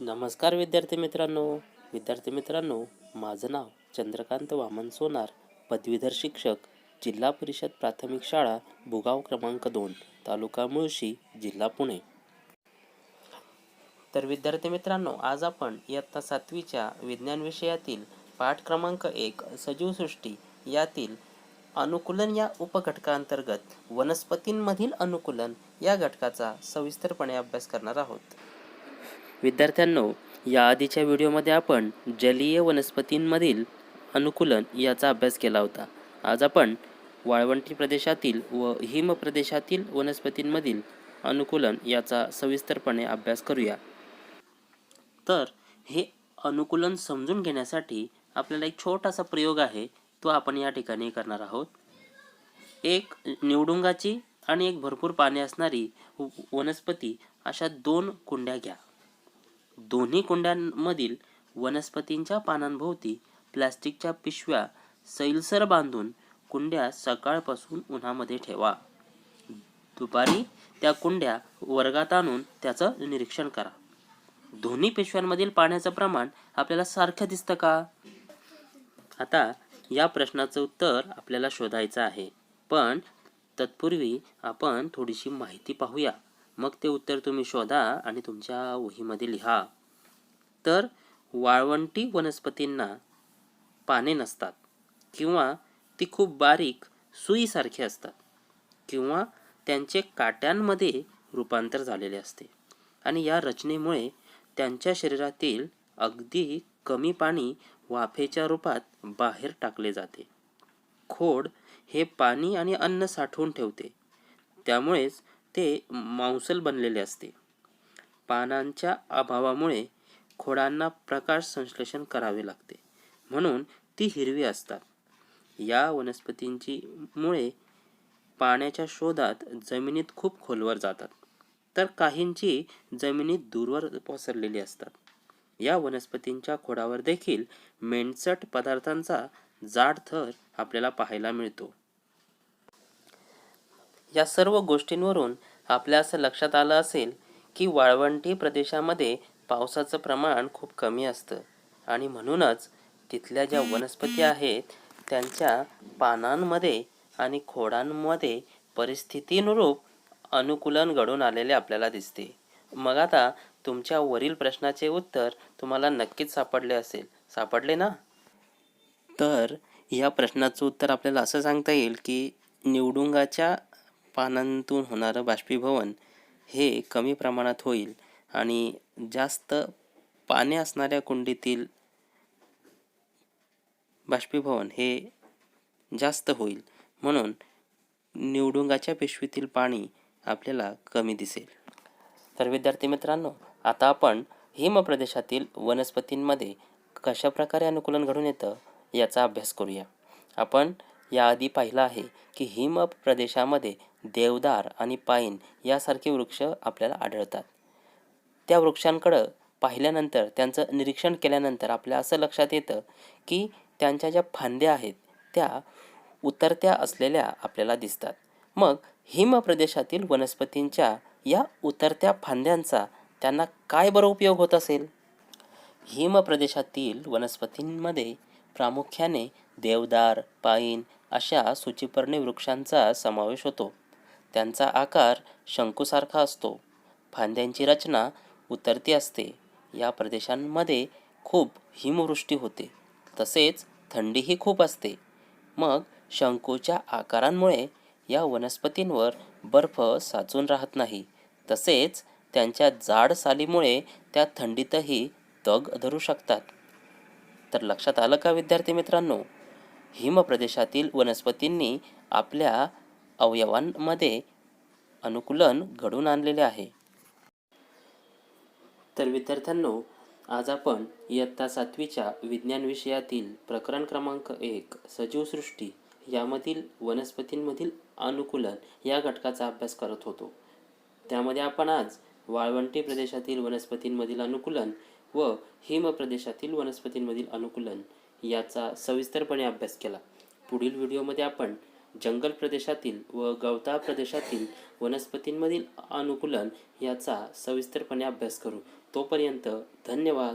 नमस्कार विद्यार्थी मित्रांनो. विद्यार्थी मित्रांनो माझं नाव चंद्रकांत वामन सोनार पदवीधर शिक्षक जिल्हा परिषद प्राथमिक शाळा भुगाव क्रमांक दोन तालुका मुळशी जिल्हा पुणे. तर विद्यार्थी मित्रांनो आज आपण इयत्ता सातवीच्या विज्ञान विषयातील पाठ क्रमांक एक सजीवसृष्टी यातील अनुकूलन या उपघटकांतर्गत वनस्पतींमधील अनुकूलन या घटकाचा सविस्तरपणे अभ्यास करणार आहोत. विद्यार्थ्यांनो या आधीच्या व्हिडिओमध्ये आपण जलीय वनस्पतींमधील अनुकूलन याचा अभ्यास केला होता. आज आपण वाळवंटी प्रदेशातील व हिम प्रदेशातील वनस्पतींमधील अनुकूलन याचा सविस्तरपणे अभ्यास करूया. तर हे अनुकूलन समजून घेण्यासाठी आपल्याला एक छोटासा प्रयोग आहे तो आपण या ठिकाणी करणार आहोत. एक निवडुंगाची आणि एक भरपूर पाणी असणारी वनस्पती अशा दोन कुंड्या घ्या. दोन्ही कुंड्यांमधील वनस्पतींच्या पानांभोवती प्लास्टिकच्या पिशव्या सैलसर बांधून कुंड्या सकाळपासून उन्हामध्ये ठेवा. दुपारी त्या कुंड्या वर्गात आणून त्याचं निरीक्षण करा. दोन्ही पिशव्यांमधील पाण्याचं प्रमाण आपल्याला सारखं दिसतं का? आता या प्रश्नाचं उत्तर आपल्याला शोधायचं आहे. पण तत्पूर्वी आपण थोडीशी माहिती पाहूया. मग ते उत्तर तुम्ही शोधा आणि तुमच्या वहीमध्ये लिहा. तर वाळवंटी वनस्पतींना पाने नसतात किंवा ती खूप बारीक सुईसारखी असतात किंवा त्यांचे काट्यांमध्ये रूपांतर झालेले असते आणि या रचनेमुळे त्यांच्या शरीरातील अगदी कमी पाणी वाफेच्या रूपात बाहेर टाकले जाते. खोड हे पाणी आणि अन्न साठवून ठेवते. त्यामुळेच ते मांसल बनलेले असते. पानांच्या अभावामुळे खोडांना प्रकाश संश्लेषण करावे लागते. म्हणून ती हिरवी असतात. या वनस्पतींची मुळे पाण्याच्या शोधात जमिनीत खूप खोलवर जातात. तर काहींची जमिनीत दूरवर पसरलेली असतात. या वनस्पतींच्या खोडावर देखील मेणचट पदार्थांचा जाड थर आपल्याला पाहायला मिळतो. या सर्व गोष्टींवरून आपल्या असं लक्षात आलं असेल की वाळवंटी प्रदेशामध्ये पावसाचं प्रमाण खूप कमी असतं. आणि म्हणूनच तिथल्या ज्या वनस्पती आहेत त्यांच्या पानांमध्ये आणि खोडांमध्ये परिस्थितीनुरूप अनुकूलन घडून आलेले आपल्याला दिसते. मग आता तुमच्या वरील प्रश्नाचे उत्तर तुम्हाला नक्कीच सापडले असेल. सापडले ना? तर या प्रश्नाचं उत्तर आपल्याला असं सांगता येईल की निवडुंगाच्या पानांतून होणारं बाष्पीभवन हे कमी प्रमाणात होईल आणि जास्त पाने असणाऱ्या कुंडीतील बाष्पीभवन हे जास्त होईल. म्हणून निवडुंगाच्या पिशवीतील पाणी आपल्याला कमी दिसेल. तर विद्यार्थी मित्रांनो आता आपण हिम प्रदेशातील वनस्पतींमध्ये कशा प्रकारे अनुकूलन घडून येतं याचा अभ्यास करूया. आपण याआधी पाहिलं आहे की हिम प्रदेशामध्ये देवदार आणि पाईन यासारखे वृक्ष आपल्याला आढळतात. त्या वृक्षांकडं पाहिल्यानंतर त्यांचं निरीक्षण केल्यानंतर आपल्या असं लक्षात येतं की त्यांच्या ज्या फांद्या आहेत त्या उतरत्या असलेल्या आपल्याला दिसतात. मग हिम प्रदेशातील वनस्पतींच्या या उतरत्या फांद्यांचा त्यांना काय बरं उपयोग होत असेल? हिम प्रदेशातील वनस्पतींमध्ये प्रामुख्याने देवदार पाईन अशा सूचिपर्णी वृक्षांचा समावेश होतो. त्यांचा आकार शंकूसारखा असतो. फांद्यांची रचना उतरती असते. या प्रदेशांमध्ये खूप हिमवृष्टी होते. तसेच थंडीही खूप असते. मग शंकूच्या आकारांमुळे या वनस्पतींवर बर्फ साचून राहत नाही. तसेच त्यांच्या जाड सालीमुळे त्या थंडीतही तग धरू शकतात. तर लक्षात आलं का विद्यार्थी मित्रांनो? हिम प्रदेशातील वनस्पतींनी आपल्या अवयवांमध्ये अनुकूलन घडून आणलेले आहे. तर विद्यार्थ्यांनो आज आपण इयत्ता सातवीच्या विज्ञान विषयातील प्रकरण क्रमांक एक सजीवसृष्टी यामधील वनस्पतींमधील अनुकूलन या घटकाचा अभ्यास करत होतो. त्यामध्ये आपण आज वाळवंटी प्रदेशातील वनस्पतींमधील अनुकूलन व हिम प्रदेशातील वनस्पतींमधील अनुकूलन याचा सविस्तरपणे अभ्यास केला. पुढील व्हिडिओमध्ये आपण जंगल प्रदेशातील व गवताळ प्रदेशातील वनस्पतींमधील अनुकूलन याचा सविस्तरपणे अभ्यास करू. तोपर्यंत धन्यवाद.